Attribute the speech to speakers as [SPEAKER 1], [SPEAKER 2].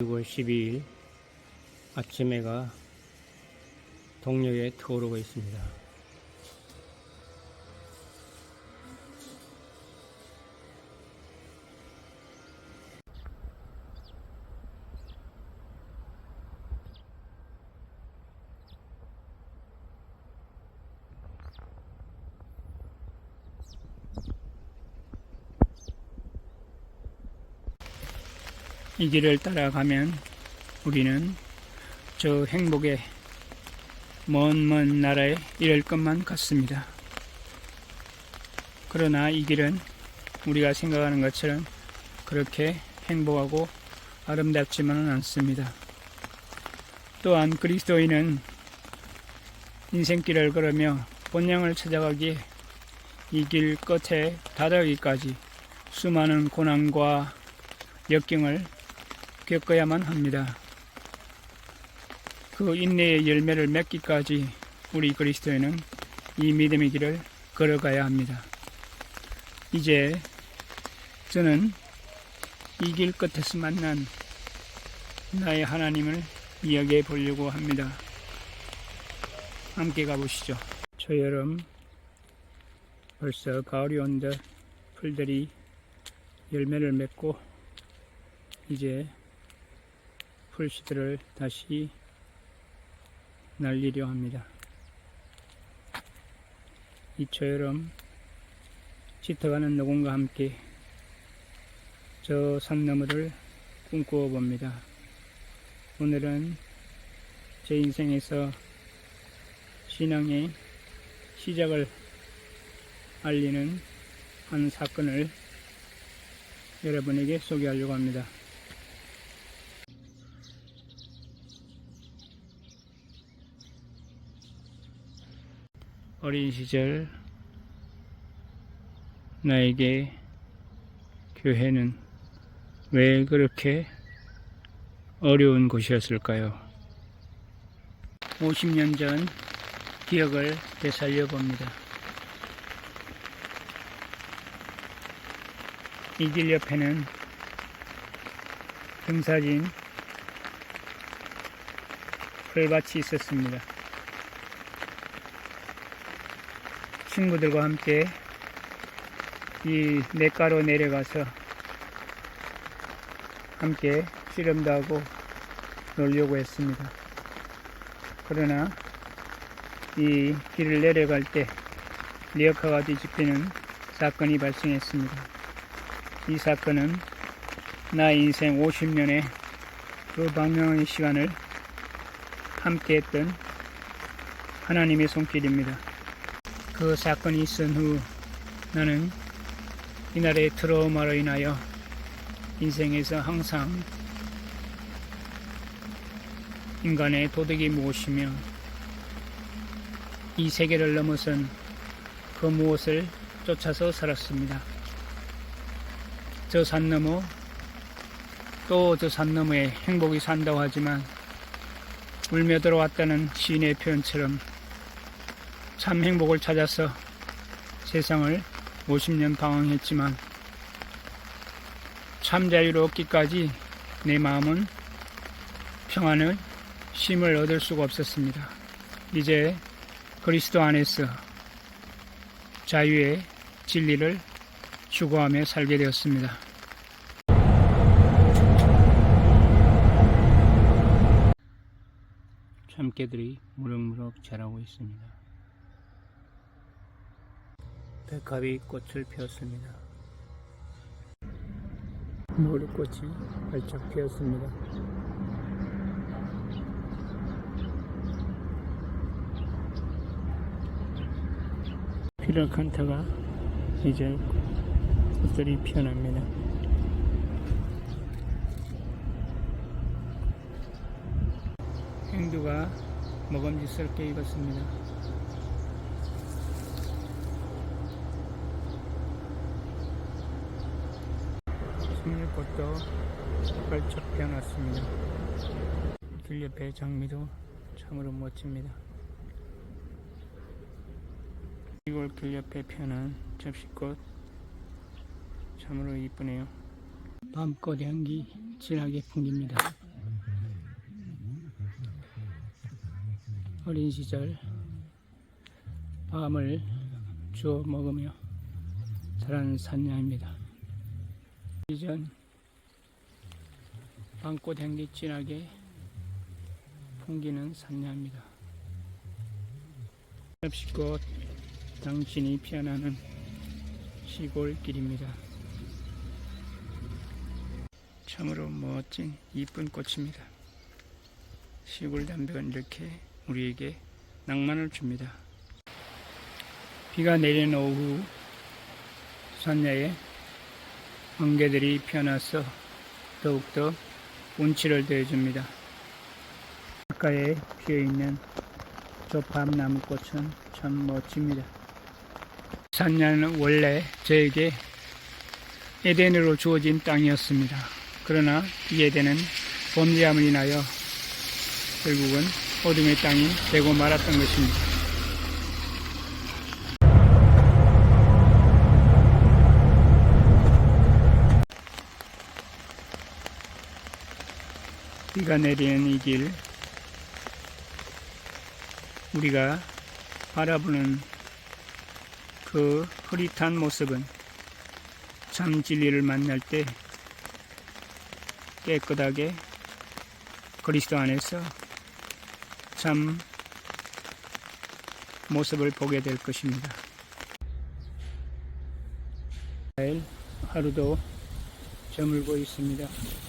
[SPEAKER 1] 6월 12일 아침 해가 동력에 터오르고 있습니다. 이 길을 따라가면 우리는 저 행복의 먼먼 나라에 이를 것만 같습니다. 그러나 이 길은 우리가 생각하는 것처럼 그렇게 행복하고 아름답지만은 않습니다. 또한 그리스도인은 인생길을 걸으며 본향을 찾아가기에 이 길 끝에 다다르기까지 수많은 고난과 역경을 겪어야만 합니다. 그 인내의 열매를 맺기까지 우리 그리스도인은 이 믿음의 길을 걸어가야 합니다. 이제 저는 이 길 끝에서 만난 나의 하나님을 이야기해 보려고 합니다. 함께 가보시죠. 초여름 벌써 가을이 온듯 풀들이 열매를 맺고 이제 풀씨들을 다시 날리려 합니다. 이 초여름 짙어가는 녹음과 함께 저산 너머를 꿈꾸어 봅니다. 오늘은 제 인생에서 신앙의 시작을 알리는 한 사건을 여러분에게 소개하려고 합니다. 어린 시절 나에게 교회는 왜 그렇게 어려운 곳이었을까요? 50년 전 기억을 되살려 봅니다. 이 길 옆에는 등사진 풀밭이 있었습니다. 친구들과 함께 이 냇가로 내려가서 함께 씨름도 하고 놀려고 했습니다. 그러나 이 길을 내려갈 때 리어카가 뒤집히는 사건이 발생했습니다. 이 사건은 나 인생 50년의 그 방명의 시간을 함께 했던 하나님의 손길입니다. 그 사건이 있은 후 나는 이날의 트라우마로 인하여 인생에서 항상 인간의 도덕이 무엇이며 이 세계를 넘어선 그 무엇을 쫓아서 살았습니다. 저 산 너머 또 저 산 너머에 행복이 산다고 하지만 울며 들어왔다는 시인의 표현처럼 참 행복을 찾아서 세상을 50년 방황했지만 참 자유를 얻기까지 내 마음은 평안을 쉼을 얻을 수가 없었습니다. 이제 그리스도 안에서 자유의 진리를 추구하며 살게 되었습니다. 참깨들이 무럭무럭 자라고 있습니다. 백합이 꽃을 피웠습니다. 머리꽃이 활짝 피었습니다. 피라칸타가 이제 꽃들이 피어납니다. 행두가 먹음직스럽게 익었습니다. 장미꽃도 활짝 피어났습니다. 길 옆에 장미도 참으로 멋집니다. 이골 들녘에 피어난 접시꽃 참으로 이쁘네요. 밤꽃 향기 진하게 풍깁니다. 어린 시절 밤을 주워 먹으며 자란 산야입니다. 이전 밤꽃 향기 진하게 풍기는 산야입니다. 엽시꽃 당신이 피어나는 시골길입니다. 참으로 멋진 이쁜 꽃입니다. 시골 담배가 이렇게 우리에게 낭만을 줍니다. 비가 내리는 오후 산야에 안개들이 피어나서 더욱더 운치를 더해줍니다. 가까에 피어있는 저 밤나무꽃은 참 멋집니다. 산야는 원래 저에게 에덴으로 주어진 땅이었습니다. 그러나 이 에덴은 범죄함을 인하여 결국은 어둠의 땅이 되고 말았던 것입니다. 비가 내리는 이 길, 우리가 바라보는 그 흐릿한 모습은 참 진리를 만날 때 깨끗하게 그리스도 안에서 참 모습을 보게 될 것입니다. 하루도 저물고 있습니다.